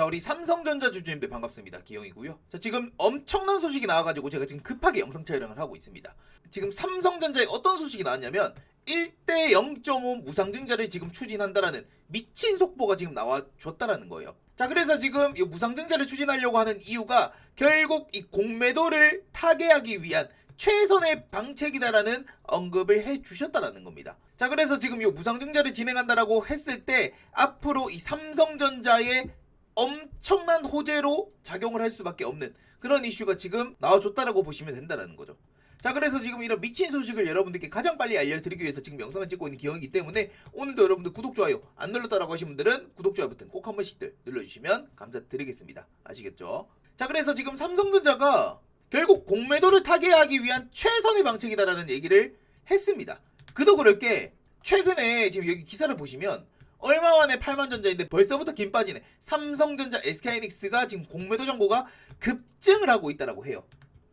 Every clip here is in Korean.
자 우리 삼성전자 주주님들 반갑습니다. 기영이고요. 자 지금 엄청난 소식이 나와가지고 제가 지금 급하게 영상 촬영을 하고 있습니다. 지금 삼성전자에 어떤 소식이 나왔냐면 1대 0.5 무상증자를 지금 추진한다라는 미친 속보가 지금 나와줬다라는 거예요. 자 그래서 지금 이 무상증자를 추진하려고 하는 이유가 결국 이 공매도를 타개하기 위한 최선의 방책이다라는 언급을 해 주셨다라는 겁니다. 자, 그래서 지금 이 무상증자를 진행한다라고 했을 때 앞으로 이 삼성전자의 엄청난 호재로 작용을 할 수밖에 없는 그런 이슈가 지금 나와줬다라고 보시면 된다는 거죠. 자, 그래서 지금 이런 미친 소식을 여러분들께 가장 빨리 알려드리기 위해서 지금 영상을 찍고 있는 기영이기 때문에 오늘도 여러분들 구독, 좋아요 안 눌렀다라고 하신 분들은 구독, 좋아요 버튼 꼭 한 번씩들 눌러주시면 감사드리겠습니다. 아시겠죠? 자, 그래서 지금 삼성전자가 결국 공매도를 타개하기 위한 최선의 방책이다라는 얘기를 했습니다. 그도 그럴 게 최근에 지금 여기 기사를 보시면 얼마 만에 8만 전자인데 벌써부터 김 빠지네. 삼성전자, SK하이닉스가 지금 공매도 정보가 급증을 하고 있다라고 해요.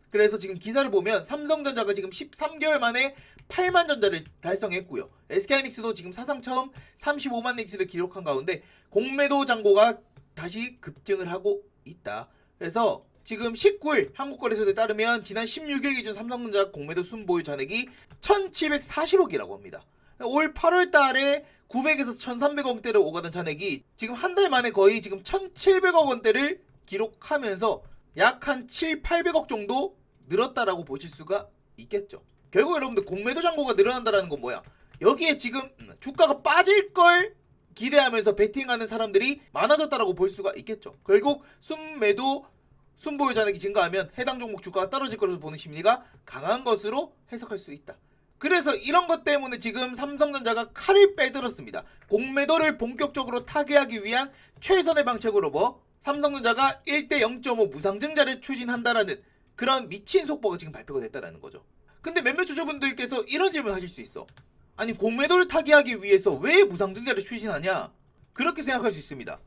그래서 지금 기사를 보면 삼성전자가 지금 13개월 만에 8만 전자를 달성했고요. SK하이닉스도 지금 사상 처음 35만 넥스를 기록한 가운데 공매도 잔고가 다시 급증을 하고 있다. 그래서 지금 19일 한국거래소에 따르면 지난 16일 기준 삼성전자 공매도 순보유 잔액이 1740억이라고 합니다. 올 8월 달에 900에서 1300억대를 오가던 잔액이 지금 한 달 만에 거의 지금 1700억 원대를 기록하면서 약 한 7, 800억 정도 늘었다라고 보실 수가 있겠죠. 결국 여러분들 공매도 잔고가 늘어난다라는 건 뭐야? 여기에 지금 음, 주가가 빠질 걸 기대하면서 베팅하는 사람들이 많아졌다라고 볼 수가 있겠죠. 결국 순매도 순보유 잔액이 증가하면 해당 종목 주가가 떨어질 것으로 보는 심리가 강한 것으로 해석할 수 있다. 그래서 이런 것 때문에 지금 삼성전자가 칼을 빼들었습니다. 공매도를 본격적으로 타개하기 위한 최선의 방책으로 뭐 삼성전자가 1대 0.5 무상증자를 추진한다라는 그런 미친 속보가 지금 발표가 됐다라는 거죠. 근데 몇몇 주주분들께서 이런 질문 하실 수 있어. 아니 공매도를 타개하기 위해서 왜 무상증자를 추진하냐? 그렇게 생각할 수 있습니다.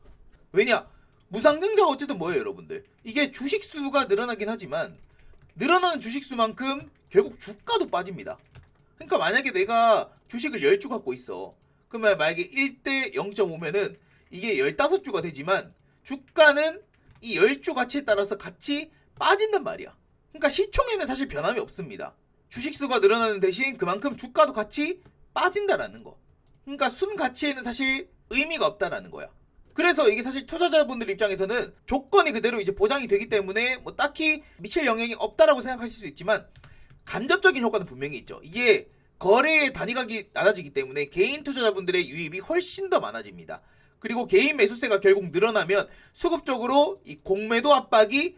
왜냐? 무상증자가 어쨌든 뭐예요, 여러분들? 이게 주식 수가 늘어나긴 하지만 늘어나는 주식 수만큼 결국 주가도 빠집니다. 그러니까 만약에 내가 주식을 10주 갖고 있어. 그러면 만약에 1대 0.5면은 이게 15주가 되지만 주가는 이 10주 가치에 따라서 같이 빠진단 말이야. 그러니까 시총에는 사실 변함이 없습니다. 주식 수가 늘어나는 대신 그만큼 주가도 같이 빠진다라는 거. 그러니까 순 가치에는 사실 의미가 없다라는 거야. 그래서 이게 사실 투자자분들 입장에서는 조건이 그대로 이제 보장이 되기 때문에 뭐 딱히 미칠 영향이 없다라고 생각하실 수 있지만 간접적인 효과는 분명히 있죠. 이게 거래의 단위각이 낮아지기 때문에 개인 투자자분들의 유입이 훨씬 더 많아집니다. 그리고 개인 매수세가 결국 늘어나면 수급적으로 이 공매도 압박이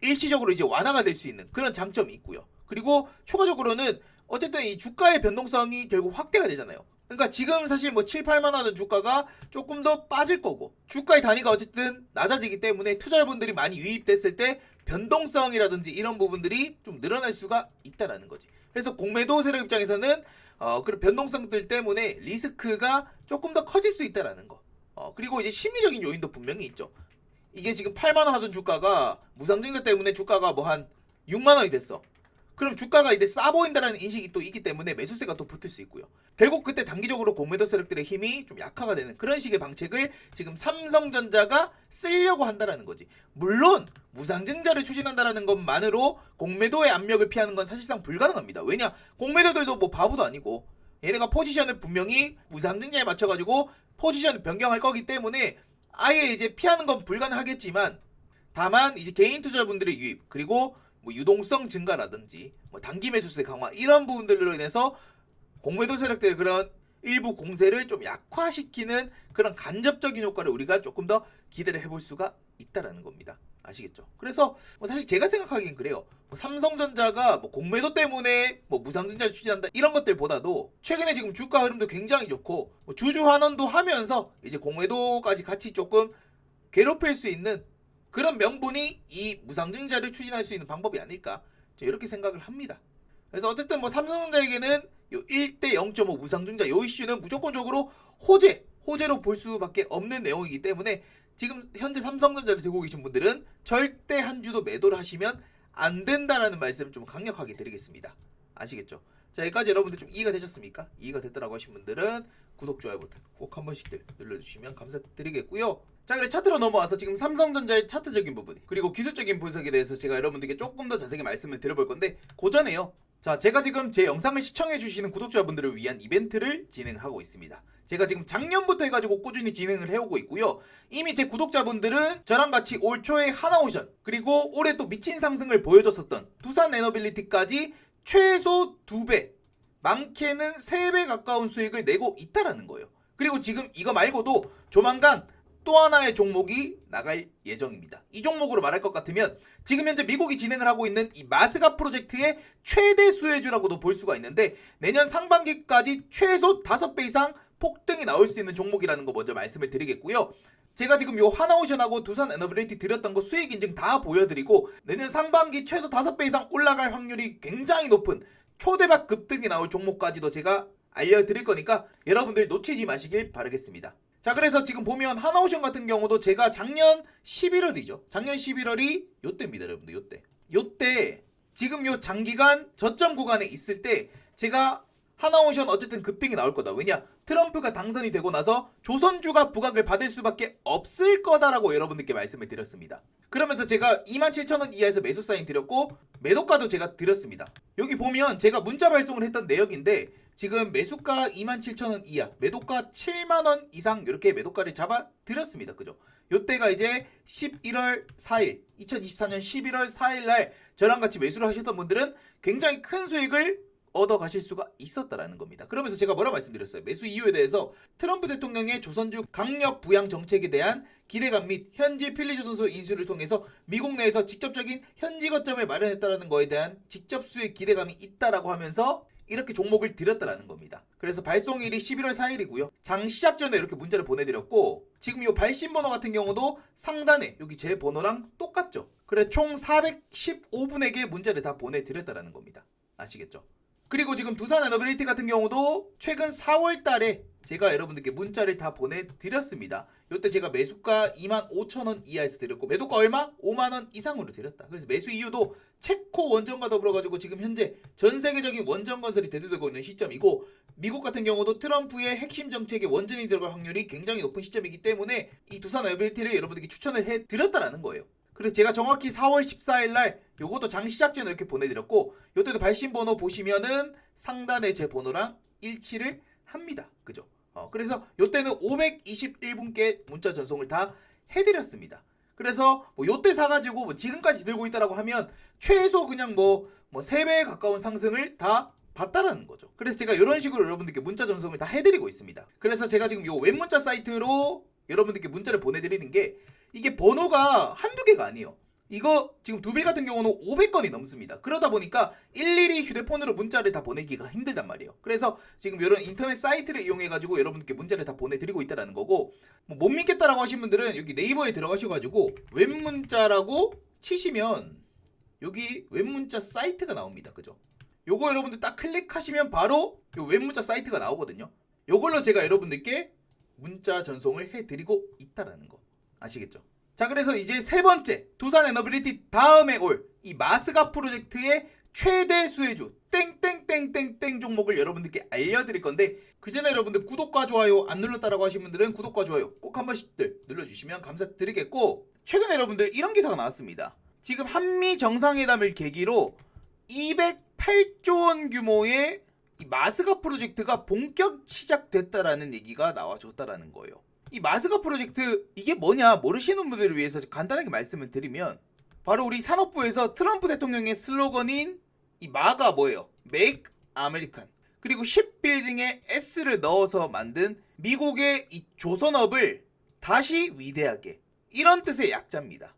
일시적으로 이제 완화가 될 수 있는 그런 장점이 있고요. 그리고 추가적으로는 어쨌든 이 주가의 변동성이 결국 확대가 되잖아요. 그러니까 지금 사실 뭐 7, 8만 원은 주가가 조금 더 빠질 거고 주가의 단위가 어쨌든 낮아지기 때문에 투자자분들이 많이 유입됐을 때 변동성이라든지 이런 부분들이 좀 늘어날 수가 있다라는 거지. 그래서 공매도 세력 입장에서는 어 그런 변동성들 때문에 리스크가 조금 더 커질 수 있다라는 거. 어 그리고 이제 심리적인 요인도 분명히 있죠. 이게 지금 8만 원 하던 주가가 무상증자 때문에 주가가 뭐 한 6만 원이 됐어. 그럼 주가가 이제 싸 보인다라는 인식이 또 있기 때문에 매수세가 또 붙을 수 있고요. 결국 그때 단기적으로 공매도 세력들의 힘이 좀 약화가 되는 그런 식의 방책을 지금 삼성전자가 쓰려고 한다라는 거지. 물론 무상증자를 추진한다라는 것만으로 공매도의 압력을 피하는 건 사실상 불가능합니다. 왜냐? 공매도들도 뭐 바보도 아니고 얘네가 포지션을 분명히 무상증자에 맞춰가지고 포지션을 변경할 거기 때문에 아예 이제 피하는 건 불가능하겠지만 다만 이제 개인 투자분들의 유입 그리고 뭐 유동성 증가라든지 뭐 단기 매수세 강화 이런 부분들로 인해서 공매도 세력들의 그런 일부 공세를 좀 약화시키는 그런 간접적인 효과를 우리가 조금 더 기대를 해볼 수가 있다라는 겁니다. 아시겠죠? 그래서 뭐 사실 제가 생각하기엔 그래요. 뭐 삼성전자가 뭐 공매도 때문에 뭐 무상증자 추진한다 이런 것들보다도 최근에 지금 주가 흐름도 굉장히 좋고 뭐 주주 환원도 하면서 이제 공매도까지 같이 조금 괴롭힐 수 있는 그런 명분이 이 무상증자를 추진할 수 있는 방법이 아닐까 저 이렇게 생각을 합니다. 그래서 어쨌든 뭐 삼성전자에게는 요 1대 0.5 무상증자 요 이슈는 무조건적으로 호재 호재로 볼 수밖에 없는 내용이기 때문에 지금 현재 삼성전자를 들고 계신 분들은 절대 한 주도 매도를 하시면 안 된다라는 말씀을 좀 강력하게 드리겠습니다. 아시겠죠? 자 여기까지 여러분들 좀 이해가 되셨습니까? 이해가 됐다라고 하신 분들은 구독 좋아요 버튼 꼭 한 번씩들 눌러주시면 감사드리겠고요. 자 그래 차트로 넘어와서 지금 삼성전자의 차트적인 부분 그리고 기술적인 분석에 대해서 제가 여러분들께 조금 더 자세히 말씀을 드려볼 건데 고전에요. 자 제가 지금 제 영상을 시청해 주시는 구독자분들을 위한 이벤트를 진행하고 있습니다. 제가 지금 작년부터 해가지고 꾸준히 진행을 해오고 있고요. 이미 제 구독자분들은 저랑 같이 올 초에 하나오션 그리고 올해 또 미친 상승을 보여줬었던 두산 에너빌리티까지 최소 2배 많게는 3배 가까운 수익을 내고 있다라는 거예요. 그리고 지금 이거 말고도 조만간 또 하나의 종목이 나갈 예정입니다. 이 종목으로 말할 것 같으면 지금 현재 미국이 진행을 하고 있는 이 마스가 프로젝트의 최대 수혜주라고도 볼 수가 있는데 내년 상반기까지 최소 5배 이상 폭등이 나올 수 있는 종목이라는 거 먼저 말씀을 드리겠고요. 제가 지금 요 하나오션하고 두산 에너빌리티 드렸던 거 수익 인증 다 보여드리고 내년 상반기 최소 5배 이상 올라갈 확률이 굉장히 높은 초대박 급등이 나올 종목까지도 제가 알려드릴 거니까 여러분들 놓치지 마시길 바라겠습니다. 자 그래서 지금 보면 하나오션 같은 경우도 제가 작년 11월이죠. 작년 11월이 요때입니다 여러분들 요때. 요때 지금 요 장기간 저점 구간에 있을 때 제가 하나오션 어쨌든 급등이 나올 거다. 왜냐? 트럼프가 당선이 되고 나서 조선주가 부각을 받을 수밖에 없을 거다라고 여러분들께 말씀을 드렸습니다. 그러면서 제가 27,000원 이하에서 매수 사인 드렸고 매도가도 제가 드렸습니다. 여기 보면 제가 문자 발송을 했던 내역인데 지금 매수가 27,000원 이하, 매도가 7만원 이상 이렇게 매도가를 잡아 드렸습니다. 그죠? 요때가 이제 11월 4일, 2024년 11월 4일 날 저랑 같이 매수를 하셨던 분들은 굉장히 큰 수익을 얻어 가실 수가 있었다라는 겁니다. 그러면서 제가 뭐라 말씀드렸어요? 매수 이유에 대해서 트럼프 대통령의 조선주 강력 부양 정책에 대한 기대감 및 현지 필리조선소 인수를 통해서 미국 내에서 직접적인 현지 거점을 마련했다라는 거에 대한 직접 수익 기대감이 있다라고 하면서 이렇게 종목을 드렸다라는 겁니다. 그래서 발송일이 11월 4일이고요. 장 시작 전에 이렇게 문자를 보내드렸고 지금 이 발신 번호 같은 경우도 상단에 여기 제 번호랑 똑같죠. 그래 총 415분에게 문자를 다 보내드렸다라는 겁니다. 아시겠죠? 그리고 지금 두산 에너빌리티 같은 경우도 최근 4월 달에 제가 여러분들께 문자를 다 보내드렸습니다. 이때 제가 매수가 25,000원 이하에서 드렸고 매도가 얼마? 5만원 이상으로 드렸다. 그래서 매수 이유도 체코 원전과 더불어 가지고 지금 현재 전 세계적인 원전 건설이 대두되고 있는 시점이고 미국 같은 경우도 트럼프의 핵심 정책에 원전이 들어갈 확률이 굉장히 높은 시점이기 때문에 이 두산 에너빌리티를 여러분들께 추천을 해 드렸다라는 거예요. 그래서 제가 정확히 4월 14일 날 요것도 장 시작 전에 이렇게 보내드렸고 요때도 발신 번호 보시면은 상단에 제 번호랑 일치를 합니다. 그죠? 어, 그래서 요때는 521분께 문자 전송을 다 해드렸습니다. 그래서 뭐 요때 사가지고 뭐 지금까지 들고 있다라고 하면 최소 그냥 뭐, 뭐 3배에 가까운 상승을 다 봤다라는 거죠. 그래서 제가 이런 식으로 여러분들께 문자 전송을 다 해드리고 있습니다. 그래서 제가 지금 요 웹문자 사이트로 여러분들께 문자를 보내드리는 게 이게 번호가 한두 개가 아니에요. 이거 지금 두빌 같은 경우는 500건이 넘습니다. 그러다 보니까 일일이 휴대폰으로 문자를 다 보내기가 힘들단 말이에요. 그래서 지금 이런 인터넷 사이트를 이용해 가지고 여러분들께 문자를 다 보내드리고 있다라는 거고 뭐 못 믿겠다라고 하신 분들은 여기 네이버에 들어가셔가지고 웹문자라고 치시면 여기 웹문자 사이트가 나옵니다. 그죠? 요거 여러분들 딱 클릭하시면 바로 요 웹문자 사이트가 나오거든요. 요걸로 제가 여러분들께 문자 전송을 해드리고 있다라는 거 아시겠죠? 자 그래서 이제 세 번째 두산 에너빌리티 다음에 올 이 마스가 프로젝트의 최대 수혜주 땡땡땡땡땡 종목을 여러분들께 알려드릴 건데 그 전에 여러분들 구독과 좋아요 안 눌렀다라고 하신 분들은 구독과 좋아요 꼭 한 번씩들 눌러주시면 감사드리겠고 최근에 여러분들 이런 기사가 나왔습니다. 지금 한미 정상회담을 계기로 208조 원 규모의 이 마스가 프로젝트가 본격 시작됐다라는 얘기가 나와줬다라는 거예요. 이 마스가 프로젝트 이게 뭐냐 모르시는 분들을 위해서 간단하게 말씀을 드리면 바로 우리 산업부에서 트럼프 대통령의 슬로건인 이 마가 뭐예요? Make American 그리고 쉽빌딩에 S를 넣어서 만든 미국의 이 조선업을 다시 위대하게 이런 뜻의 약자입니다.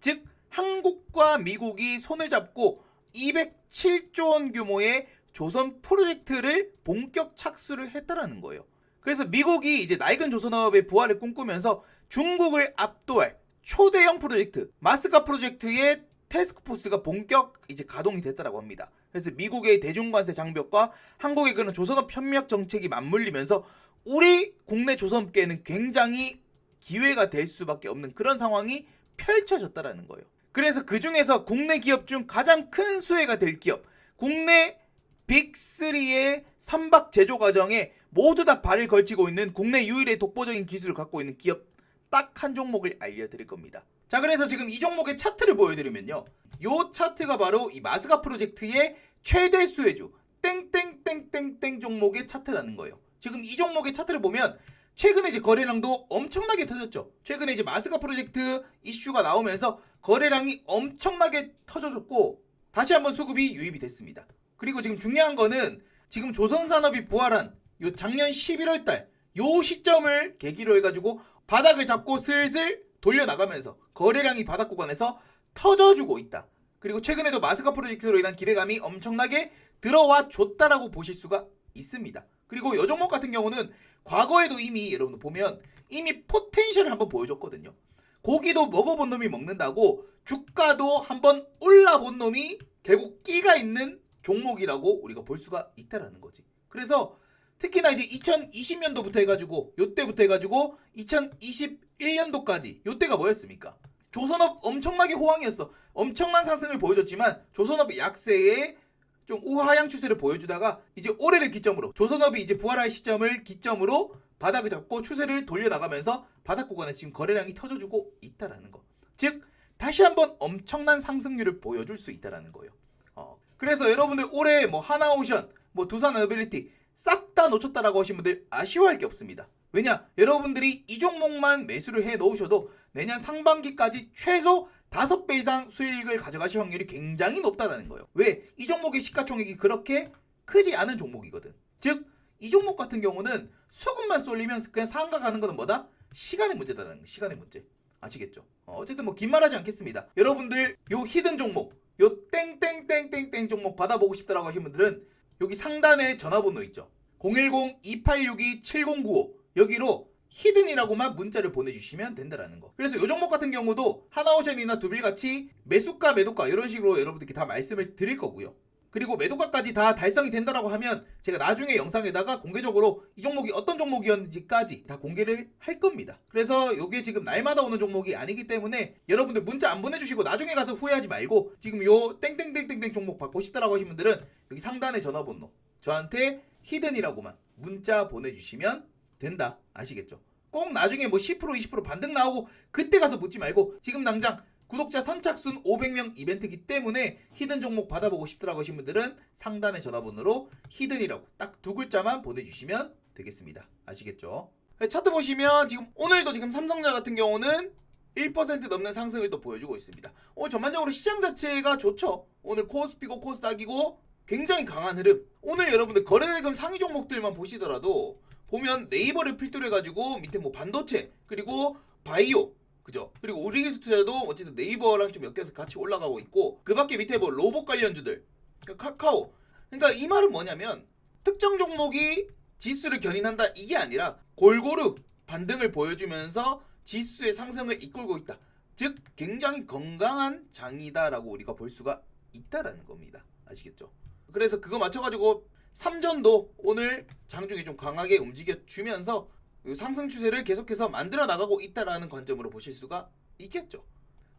즉 한국과 미국이 손을 잡고 207조 원 규모의 조선 프로젝트를 본격 착수를 했다라는 거예요. 그래서 미국이 이제 낡은 조선업의 부활을 꿈꾸면서 중국을 압도할 초대형 프로젝트 마스카 프로젝트의 테스크포스가 본격 이제 가동이 됐다라고 합니다. 그래서 미국의 대중관세 장벽과 한국의 그런 조선업 협력 정책이 맞물리면서 우리 국내 조선업계에는 굉장히 기회가 될 수밖에 없는 그런 상황이 펼쳐졌다라는 거예요. 그래서 그 중에서 국내 기업 중 가장 큰 수혜가 될 기업, 국내 빅3의 선박 제조 과정에 모두 다 발을 걸치고 있는 국내 유일의 독보적인 기술을 갖고 있는 기업 딱 한 종목을 알려드릴 겁니다. 자, 그래서 지금 이 종목의 차트를 보여드리면요. 요 차트가 바로 이 마스가 프로젝트의 최대 수혜주 땡땡땡땡땡 종목의 차트라는 거예요. 지금 이 종목의 차트를 보면 최근에 이제 거래량도 엄청나게 터졌죠. 최근에 이제 마스가 프로젝트 이슈가 나오면서 거래량이 엄청나게 터져졌고 다시 한번 수급이 유입이 됐습니다. 그리고 지금 중요한 거는 지금 조선산업이 부활한 요 작년 11월 달 요 시점을 계기로 해가지고 바닥을 잡고 슬슬 돌려나가면서 거래량이 바닥 구간에서 터져주고 있다. 그리고 최근에도 마스가 프로젝트로 인한 기대감이 엄청나게 들어와 줬다라고 보실 수가 있습니다. 그리고 요 종목 같은 경우는 과거에도 이미 여러분들 보면 이미 포텐셜을 한번 보여줬거든요. 고기도 먹어본 놈이 먹는다고 주가도 한번 올라본 놈이 결국 끼가 있는 종목이라고 우리가 볼 수가 있다라는 거지. 그래서 특히나 이제 2020년도부터 해가지고 요때부터 해가지고 2021년도까지 요때가 뭐였습니까? 조선업 엄청나게 호황이었어. 엄청난 상승을 보여줬지만 조선업 약세에 좀 우하향 추세를 보여주다가 이제 올해를 기점으로 조선업이 이제 부활할 시점을 기점으로 바닥을 잡고 추세를 돌려나가면서 바닥 구간에 지금 거래량이 터져주고 있다라는 거. 즉 다시 한번 엄청난 상승률을 보여줄 수 있다라는 거예요. 어, 그래서 여러분들 올해 뭐 하나오션, 뭐 두산 어빌리티 싹 다 놓쳤다라고 하신 분들 아쉬워할 게 없습니다. 왜냐? 여러분들이 이 종목만 매수를 해 놓으셔도 내년 상반기까지 최소 5배 이상 수익을 가져가실 확률이 굉장히 높다는 거예요. 왜? 이 종목의 시가총액이 그렇게 크지 않은 종목이거든. 즉, 이 종목 같은 경우는 수급만 쏠리면 그냥 상가 가는 거는 뭐다? 시간의 문제다라는 거. 시간의 문제. 아시겠죠? 어, 어쨌든 뭐 긴 말하지 않겠습니다. 여러분들 요 히든 종목, 요 땡땡땡땡땡 종목 받아보고 싶다라고 하신 분들은 여기 상단에 전화번호 있죠. 010-2862-7095 여기로 히든이라고만 문자를 보내주시면 된다라는 거. 그래서 요 종목 같은 경우도 하나오션이나 두빌같이 매수가 매도가 이런 식으로 여러분들께 다 말씀을 드릴 거고요. 그리고 매도가까지 다 달성이 된다라고 하면 제가 나중에 영상에다가 공개적으로 이 종목이 어떤 종목이었는지까지 다 공개를 할 겁니다. 그래서 이게 지금 날마다 오는 종목이 아니기 때문에 여러분들 문자 안 보내주시고 나중에 가서 후회하지 말고 지금 요 땡땡땡땡땡 종목 받고 싶다라고 하신 분들은 여기 상단에 전화번호 저한테 히든이라고만 문자 보내주시면 된다 아시겠죠? 꼭 나중에 뭐 10% 20% 반등 나오고 그때 가서 묻지 말고 지금 당장 구독자 선착순 500명 이벤트이기 때문에 히든 종목 받아보고 싶더라고 하신 분들은 상단의 전화번호로 히든이라고 딱 두 글자만 보내주시면 되겠습니다. 아시겠죠? 차트 보시면 지금 오늘도 지금 삼성자 같은 경우는 1% 넘는 상승을 또 보여주고 있습니다. 오늘 전반적으로 시장 자체가 좋죠. 오늘 코스피고 코스닥이고 굉장히 강한 흐름. 오늘 여러분들 거래대금 상위 종목들만 보시더라도 보면 네이버를 필두로 해가지고 밑에 뭐 반도체 그리고 바이오 그죠? 그리고 우리기술 투자도 어쨌든 네이버랑 좀 엮여서 같이 올라가고 있고 그 밖에 밑에 뭐 로봇 관련주들 그러니까 카카오 그러니까 이 말은 뭐냐면 특정 종목이 지수를 견인한다 이게 아니라 골고루 반등을 보여주면서 지수의 상승을 이끌고 있다 즉 굉장히 건강한 장이다라고 우리가 볼 수가 있다라는 겁니다 아시겠죠? 그래서 그거 맞춰가지고 삼전도 오늘 장중에 좀 강하게 움직여 주면서 상승 추세를 계속해서 만들어 나가고 있다라는 관점으로 보실 수가 있겠죠.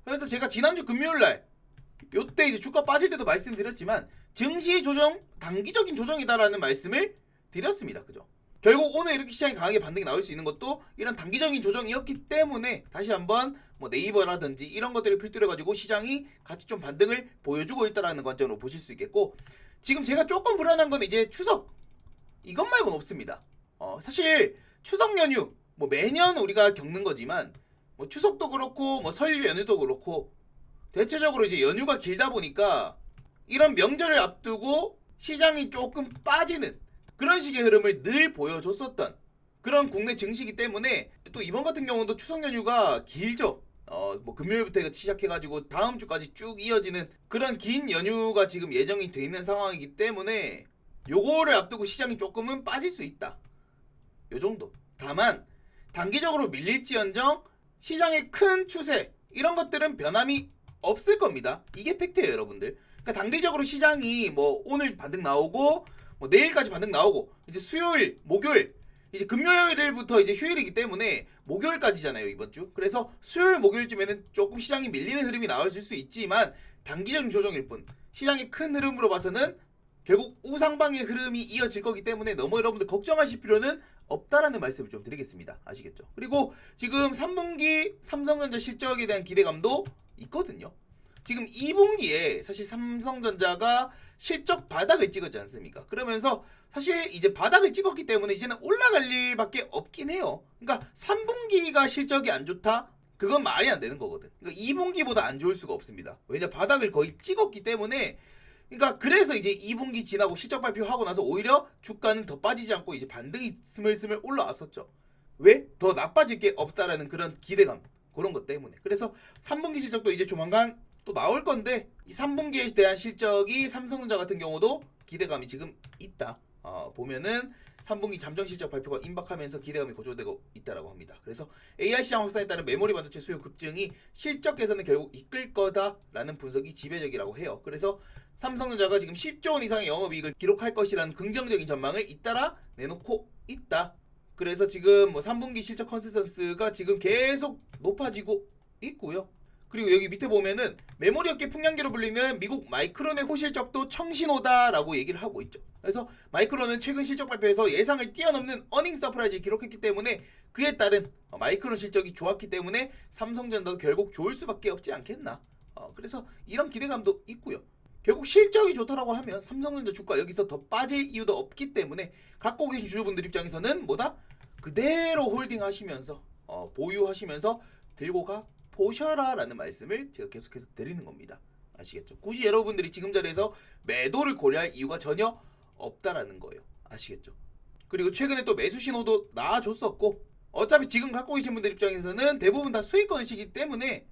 그래서 제가 지난주 금요일 날 요때 이제 주가 빠질 때도 말씀드렸지만 증시 조정 단기적인 조정이다라는 말씀을 드렸습니다. 그죠? 결국 오늘 이렇게 시장이 강하게 반등이 나올 수 있는 것도 이런 단기적인 조정이었기 때문에 다시 한번 뭐 네이버라든지 이런 것들을 필두로 가지고 시장이 같이 좀 반등을 보여주고 있다라는 관점으로 보실 수 있겠고 지금 제가 조금 불안한 건 이제 추석 이것 말고는 없습니다. 어, 사실 추석 연휴 뭐 매년 우리가 겪는 거지만 뭐 추석도 그렇고 뭐 설유 연휴도 그렇고 대체적으로 이제 연휴가 길다 보니까 이런 명절을 앞두고 시장이 조금 빠지는 그런 식의 흐름을 늘 보여줬었던 그런 국내 증시이기 때문에 또 이번 같은 경우도 추석 연휴가 길죠. 어, 뭐 금요일부터 시작해가지고 다음 주까지 쭉 이어지는 그런 긴 연휴가 지금 예정이 돼 있는 상황이기 때문에 요거를 앞두고 시장이 조금은 빠질 수 있다. 요 정도. 다만 단기적으로 밀릴지언정 시장의 큰 추세 이런 것들은 변함이 없을 겁니다. 이게 팩트예요, 여러분들. 그러니까 단기적으로 시장이 뭐 오늘 반등 나오고 뭐 내일까지 반등 나오고 이제 수요일, 목요일 이제 금요일부터 이제 휴일이기 때문에 목요일까지잖아요 이번 주. 그래서 수요일, 목요일쯤에는 조금 시장이 밀리는 흐름이 나올 수 있지만 단기적인 조정일 뿐. 시장의 큰 흐름으로 봐서는 결국 우상방의 흐름이 이어질 거기 때문에 너무 여러분들 걱정하실 필요는 없다라는 말씀을 좀 드리겠습니다. 아시겠죠? 그리고 지금 3분기 삼성전자 실적에 대한 기대감도 있거든요. 지금 2분기에 사실 삼성전자가 실적 바닥을 찍었지 않습니까? 그러면서 사실 이제 바닥을 찍었기 때문에 이제는 올라갈 일밖에 없긴 해요. 그러니까 3분기가 실적이 안 좋다? 그건 말이 안 되는 거거든. 그러니까 2분기보다 안 좋을 수가 없습니다. 왜냐 바닥을 거의 찍었기 때문에 그러니까 그래서 이제 2분기 지나고 실적 발표하고 나서 오히려 주가는 더 빠지지 않고 이제 반등이 스물스물 올라왔었죠. 왜? 더 나빠질 게 없다라는 그런 기대감 그런 것 때문에. 그래서 3분기 실적도 이제 조만간 또 나올 건데 이 3분기에 대한 실적이 삼성전자 같은 경우도 기대감이 지금 있다. 어, 보면은 3분기 잠정 실적 발표가 임박하면서 기대감이 고조되고 있다라고 합니다. 그래서 AI 시장 확산에 따른 메모리 반도체 수요 급증이 실적 개선을 결국 이끌 거다라는 분석이 지배적이라고 해요. 그래서 삼성전자가 지금 10조 원 이상의 영업이익을 기록할 것이라는 긍정적인 전망을 잇따라 내놓고 있다. 그래서 지금 뭐 3분기 실적 컨센서스가 지금 계속 높아지고 있고요. 그리고 여기 밑에 보면은 메모리 업계 풍량계로 불리는 미국 마이크론의 호실적도 청신호다라고 얘기를 하고 있죠. 그래서 마이크론은 최근 실적 발표에서 예상을 뛰어넘는 어닝 서프라이즈를 기록했기 때문에 그에 따른 어, 마이크론 실적이 좋았기 때문에 삼성전자도 결국 좋을 수밖에 없지 않겠나. 어, 그래서 이런 기대감도 있고요. 결국 실적이 좋다라고 하면 삼성전자 주가 여기서 더 빠질 이유도 없기 때문에 갖고 계신 주주분들 입장에서는 뭐다 그대로 홀딩하시면서 어, 보유하시면서 들고 가 보셔라 라는 말씀을 제가 계속해서 드리는 겁니다. 아시겠죠? 굳이 여러분들이 지금 자리에서 매도를 고려할 이유가 전혀 없다라는 거예요. 아시겠죠? 그리고 최근에 또 매수 신호도 나와줬었고 어차피 지금 갖고 계신 분들 입장에서는 대부분 다 수익권이시기 때문에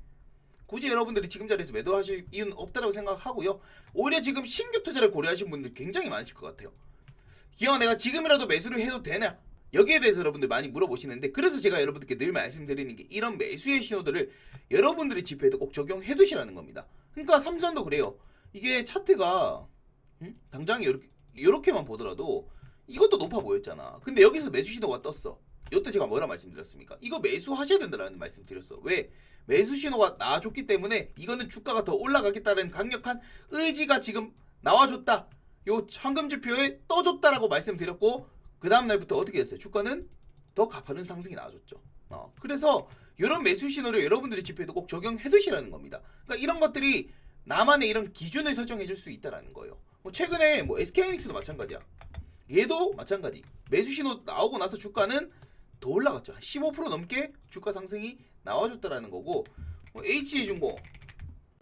굳이 여러분들이 지금 자리에서 매도하실 이유는 없다라고 생각하고요. 오히려 지금 신규 투자를 고려하신 분들 굉장히 많으실 것 같아요. 기왕 내가 지금이라도 매수를 해도 되냐? 여기에 대해서 여러분들 많이 물어보시는데 그래서 제가 여러분들께 늘 말씀드리는 게 이런 매수의 신호들을 여러분들의 지표에도 꼭 적용해 두시라는 겁니다. 그러니까 삼성도 그래요. 이게 차트가 음? 당장 이렇게 이렇게만 보더라도 이것도 높아 보였잖아. 근데 여기서 매수 신호가 떴어. 이때 제가 뭐라 말씀드렸습니까? 이거 매수하셔야 된다라는 말씀 드렸어. 왜? 매수 신호가 나와줬기 때문에 이거는 주가가 더 올라가겠다는 강력한 의지가 지금 나와줬다. 요 황금 지표에 떠줬다라고 말씀드렸고 그 다음 날부터 어떻게 됐어요? 주가는 더 가파른 상승이 나와줬죠. 어, 그래서 이런 매수 신호를 여러분들의 지표에도 꼭 적용해 두시라는 겁니다. 그러니까 이런 것들이 나만의 이런 기준을 설정해 줄 수 있다라는 거예요. 뭐 최근에 뭐 SK하이닉스도 마찬가지야. 얘도 마찬가지. 매수 신호 나오고 나서 주가는 더 올라갔죠. 15% 넘게 주가 상승이 나와줬다라는 거고 뭐 HJ중공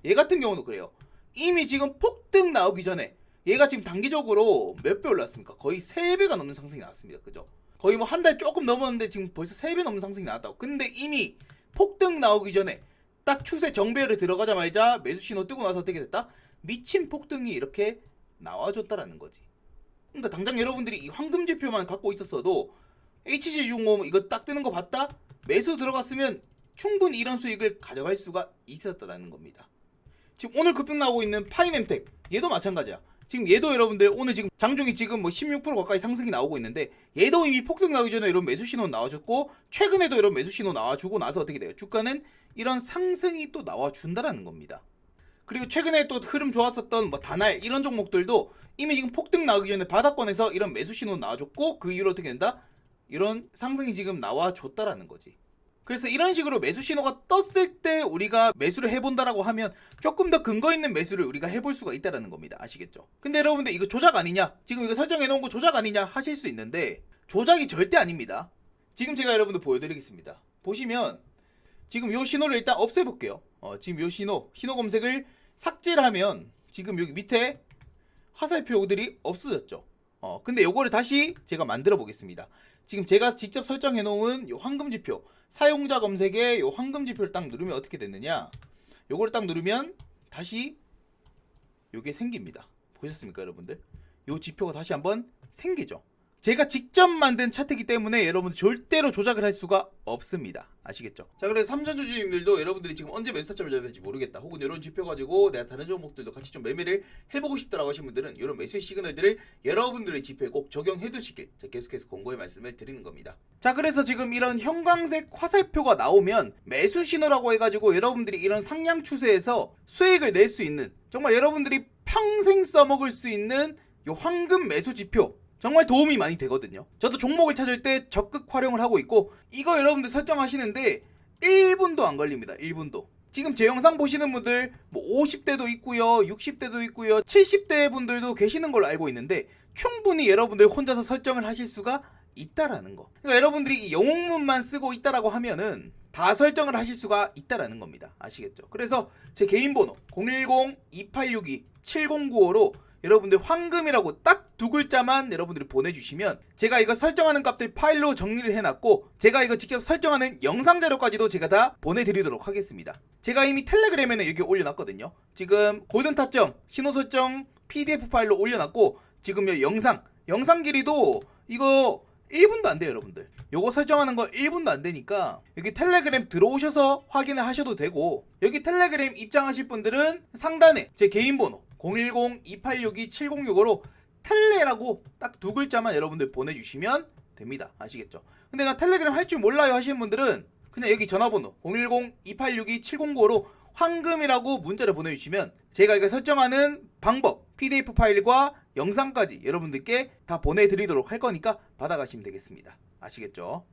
얘 같은 경우도 그래요. 이미 지금 폭등 나오기 전에 얘가 지금 단기적으로 몇 배 올랐습니까? 거의 3배가 넘는 상승이 나왔습니다. 그죠? 거의 뭐 한 달 조금 넘었는데 지금 벌써 3배 넘는 상승이 나왔다고. 근데 이미 폭등 나오기 전에 딱 추세 정배를 들어가자마자 매수 신호 뜨고 나서 어떻게 됐다? 미친 폭등이 이렇게 나와줬다라는 거지. 그러니까 당장 여러분들이 이 황금 지표만 갖고 있었어도 HG중공 이거 딱 뜨는 거 봤다? 매수 들어갔으면 충분히 이런 수익을 가져갈 수가 있었다는 겁니다. 지금 오늘 급등 나오고 있는 파이nem텍 얘도 마찬가지야. 지금 얘도 여러분들 오늘 지금 장중이 지금 뭐 16% 가까이 상승이 나오고 있는데 얘도 이미 폭등 나오기 전에 이런 매수 신호 나와줬고 최근에도 이런 매수 신호 나와주고 나서 어떻게 돼요? 주가는 이런 상승이 또 나와준다라는 겁니다. 그리고 최근에 또 흐름 좋았었던 뭐 다날 이런 종목들도 이미 지금 폭등 나오기 전에 바닥권에서 이런 매수 신호 나와줬고 그 이후로 어떻게 된다? 이런 상승이 지금 나와줬다라는 거지. 그래서 이런 식으로 매수 신호가 떴을 때 우리가 매수를 해본다라고 하면 조금 더 근거 있는 매수를 우리가 해볼 수가 있다라는 겁니다. 아시겠죠? 근데 여러분들 이거 조작 아니냐? 지금 이거 설정해 놓은 거 조작 아니냐 하실 수 있는데 조작이 절대 아닙니다. 지금 제가 여러분들 보여드리겠습니다. 보시면 지금 요 신호를 일단 없애볼게요. 어, 지금 요 신호, 신호 검색을 삭제를 하면 지금 여기 밑에 화살표들이 없어졌죠. 어, 근데 요거를 다시 제가 만들어 보겠습니다. 지금 제가 직접 설정해 놓은 요 황금 지표, 사용자 검색에 요 황금 지표를 딱 누르면 어떻게 되느냐? 요거를 딱 누르면 다시 요게 생깁니다. 보셨습니까, 여러분들? 요 지표가 다시 한번 생기죠. 제가 직접 만든 차트이기 때문에 여러분 절대로 조작을 할 수가 없습니다. 아시겠죠? 자, 그래서 삼전주 주님들도 여러분들이 지금 언제 매수 타점을 잡아야 될지 모르겠다. 혹은 이런 지표 가지고 내가 다른 종목들도 같이 좀 매매를 해보고 싶다라고 하신 분들은 이런 매수의 시그널들을 여러분들의 지표에 꼭 적용해 두시길 계속해서 공고의 말씀을 드리는 겁니다. 자, 그래서 지금 이런 형광색 화살표가 나오면 매수 신호라고 해가지고 여러분들이 이런 상향 추세에서 수익을 낼 수 있는 정말 여러분들이 평생 써먹을 수 있는 요 황금 매수 지표 정말 도움이 많이 되거든요. 저도 종목을 찾을 때 적극 활용을 하고 있고 이거 여러분들 설정하시는데 1분도 안 걸립니다. 1분도. 지금 제 영상 보시는 분들 뭐 50대도 있고요. 60대도 있고요. 70대 분들도 계시는 걸로 알고 있는데 충분히 여러분들 혼자서 설정을 하실 수가 있다라는 거. 그러니까 여러분들이 이 영웅문만 쓰고 있다라고 하면은 다 설정을 하실 수가 있다라는 겁니다. 아시겠죠? 그래서 제 개인 번호 010-2862-7095로 여러분들 황금이라고 딱 두 글자만 여러분들이 보내주시면 제가 이거 설정하는 값들 파일로 정리를 해놨고 제가 이거 직접 설정하는 영상 자료까지도 제가 다 보내드리도록 하겠습니다. 제가 이미 텔레그램에는 여기 올려놨거든요. 지금 골든 타점 신호 설정 PDF 파일로 올려놨고 지금 이 영상 영상 길이도 이거 1분도 안 돼요 여러분들 요거 설정하는 거 1분도 안 되니까 여기 텔레그램 들어오셔서 확인을 하셔도 되고 여기 텔레그램 입장하실 분들은 상단에 제 개인 번호 010-2862-7065로 텔레라고 딱 두 글자만 여러분들 보내주시면 됩니다 아시겠죠 근데 나 텔레그램 할 줄 몰라요 하시는 분들은 그냥 여기 전화번호 010-2862-7095로 황금이라고 문자를 보내주시면 제가 이거 설정하는 방법, PDF 파일과 영상까지 여러분들께 다 보내드리도록 할 거니까 받아가시면 되겠습니다. 아시겠죠?